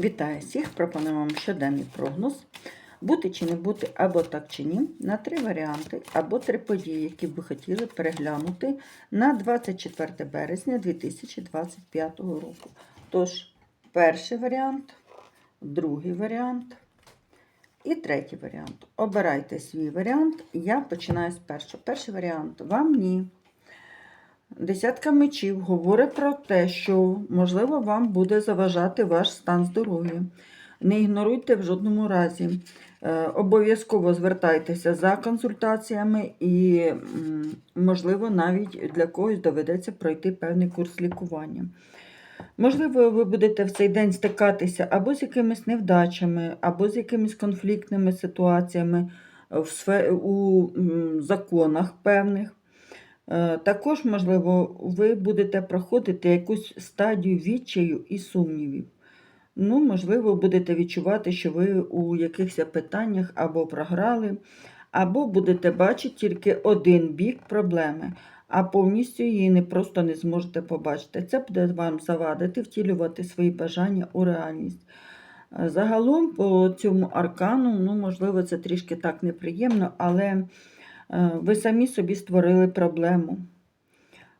Вітаю всіх! Пропоную вам щоденний прогноз. Бути чи не бути, або так чи ні, на три варіанти, або три події, які б ви хотіли переглянути на 24 березня 2025 року. Тож, перший варіант, другий варіант і третій варіант. Обирайте свій варіант. Я починаю з першого. Перший варіант вам ні. Десятка мечів говорить про те, що, можливо, вам буде заважати ваш стан здоров'я. Не ігноруйте в жодному разі. Е, Обов'язково звертайтеся за консультаціями і, можливо, навіть для когось доведеться пройти певний курс лікування. Можливо, ви будете в цей день стикатися або з якимись невдачами, або з якимись конфліктними ситуаціями у законах певних. Е, Також, можливо, ви будете проходити якусь стадію відчаю і сумнівів. Ну, можливо, будете відчувати, що ви у якихось питаннях або програли, або будете бачити тільки один бік проблеми, а повністю її не просто не зможете побачити. Це буде вам завадити втілювати свої бажання у реальність. Е, Загалом по цьому аркану, ну, можливо, це трішки так неприємно, але ви самі собі створили проблему.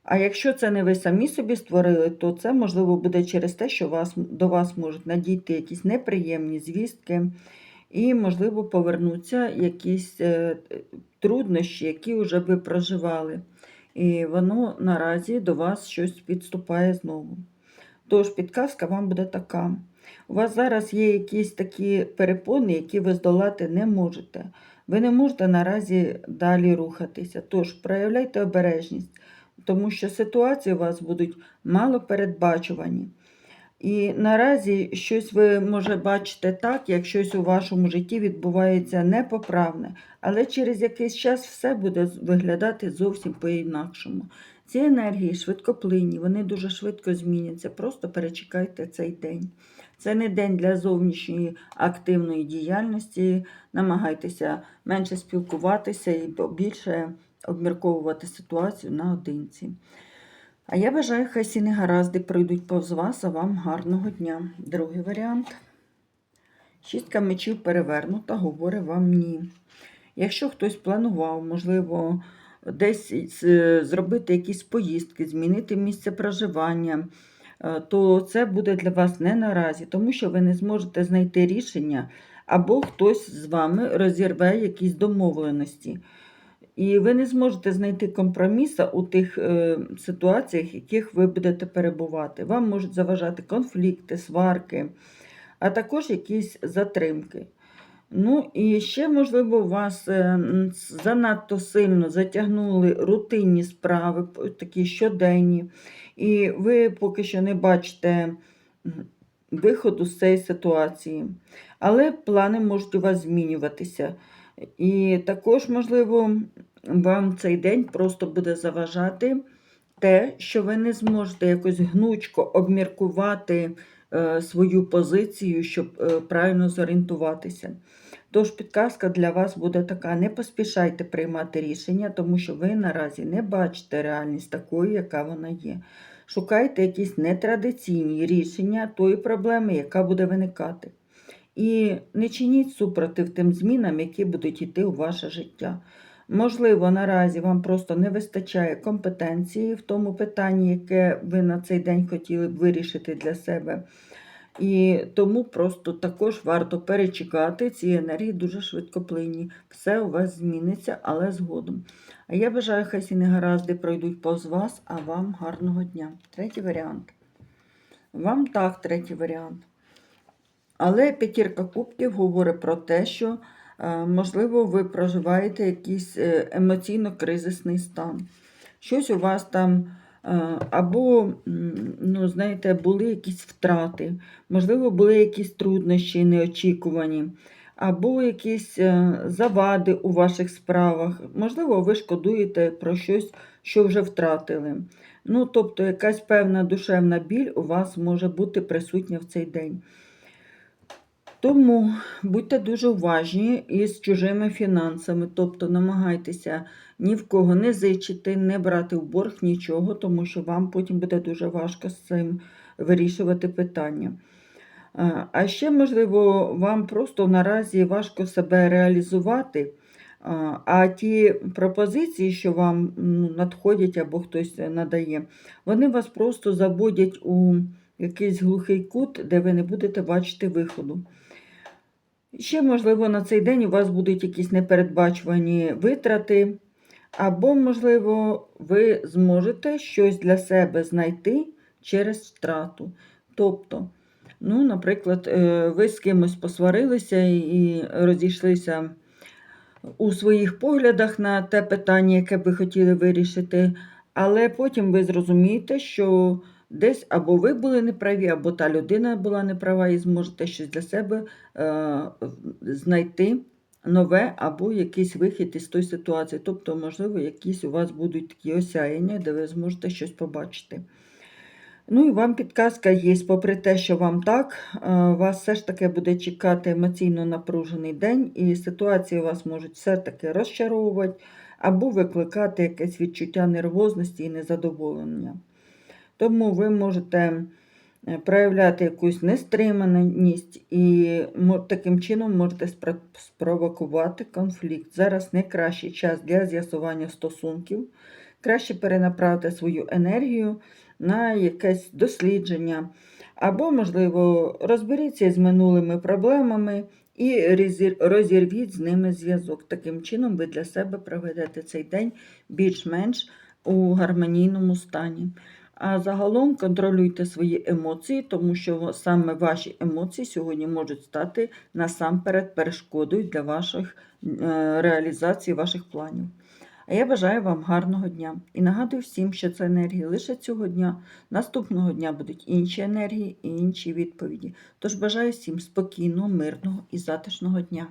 А якщо це не ви самі собі створили, то це можливо буде через те, що вас, до вас можуть надійти якісь неприємні звістки, і, можливо, повернуться якісь е, труднощі, які вже ви проживали. І воно наразі до вас щось підступає знову. Тож підказка вам буде така. У вас зараз є якісь такі перепони, які ви здолати не можете. Ви не можете наразі далі рухатися. Тож проявляйте обережність, тому що ситуації у вас будуть мало передбачувані. І наразі щось ви може бачите так, як щось у вашому житті відбувається непоправне, але через якийсь час все буде виглядати зовсім по-інакшому. Ці енергії швидкоплинні, вони дуже швидко зміняться. Просто перечекайте цей день. Це не день для зовнішньої активної діяльності. Намагайтеся менше спілкуватися і більше обмірковувати ситуацію наодинці. А я бажаю, хай всі негаразди пройдуть повз вас, а вам гарного дня. Другий варіант. Шістка мечів перевернута, говорить вам ні. Якщо хтось планував, можливо, десь е, зробити якісь поїздки, змінити місце проживання, е, то це буде для вас не наразі, тому що ви не зможете знайти рішення, або хтось з вами розірве якісь домовленості. І ви не зможете знайти компроміса у тих е, ситуаціях, в яких ви будете перебувати. Вам можуть заважати конфлікти, сварки, а також якісь затримки. Ну і ще, можливо, вас е, занадто сильно затягнули рутинні справи, такі щоденні, і ви поки що не бачите виходу з цієї ситуації. Але плани можуть у вас змінюватися. І також, можливо, вам цей день просто буде заважати те, що ви не зможете якось гнучко обміркувати свою позицію, щоб е, правильно зорієнтуватися. Тож підказка для вас буде така: не поспішайте приймати рішення, тому що ви наразі не бачите реальність такою, яка вона є. Шукайте якісь нетрадиційні рішення тої проблеми, яка буде виникати. І не чиніть супротив тим змінам, які будуть йти у ваше життя. Можливо, наразі вам просто не вистачає компетенції в тому питанні, яке ви на цей день хотіли б вирішити для себе. І тому просто також варто перечекати ці енергії дуже швидкоплинні. Все у вас зміниться, але згодом. А я бажаю, хай ці негаразди пройдуть повз вас, а вам гарного дня. Третій варіант. Вам так, третій варіант. Але п'ятірка кубків говорить про те, що, можливо, ви проживаєте якийсь е, емоційно-кризисний стан. Щось у вас там, е, або, ну, знаєте, були якісь втрати, можливо, були якісь труднощі неочікувані, або якісь е, завади у ваших справах. Можливо, ви шкодуєте про щось, що вже втратили. Ну, тобто, якась певна душевна біль у вас може бути присутня в цей день. Тому будьте дуже уважні із чужими фінансами, тобто намагайтеся ні в кого не зичити, не брати в борг нічого, тому що вам потім буде дуже важко з цим вирішувати питання. А ще, можливо, вам просто наразі важко себе реалізувати, а, ті пропозиції, що вам ну, надходять або хтось надає, вони вас просто заводять у якийсь глухий кут, де ви не будете бачити виходу. Ще, можливо, на цей день у вас будуть якісь непередбачувані витрати, або, можливо, ви зможете щось для себе знайти через втрату. Тобто, ну, наприклад, е, ви з кимось посварилися і розійшлися у своїх поглядах на те питання, яке ви хотіли вирішити, але потім ви зрозумієте, що десь або ви були неправі, або та людина була неправа, і зможете щось для себе е, знайти нове або якийсь вихід із тої ситуації. Тобто, можливо, якісь у вас будуть такі осяяння, де ви зможете щось побачити. Ну і вам підказка є, попри те, що вам так, е, вас все ж таки буде чекати емоційно напружений день, і ситуації вас можуть все-таки розчаровувати або викликати якесь відчуття нервозності і незадоволення. Тому ви можете е, проявляти якусь нестриманість і таким чином можете спровокувати конфлікт. Зараз найкращий час для з'ясування стосунків. Краще перенаправити свою енергію на якесь дослідження, або, можливо, розберіться з минулими проблемами і розірвіть з ними зв'язок. Таким чином, ви для себе проведете цей день більш-менш у гармонійному стані. А загалом контролюйте свої емоції, тому що саме ваші емоції сьогодні можуть стати насамперед перешкодою для ваших е, реалізації ваших планів. А я бажаю вам гарного дня і нагадую всім, що це енергії лише цього дня. Наступного дня будуть інші енергії і інші відповіді. Тож бажаю всім спокійного, мирного і затишного дня.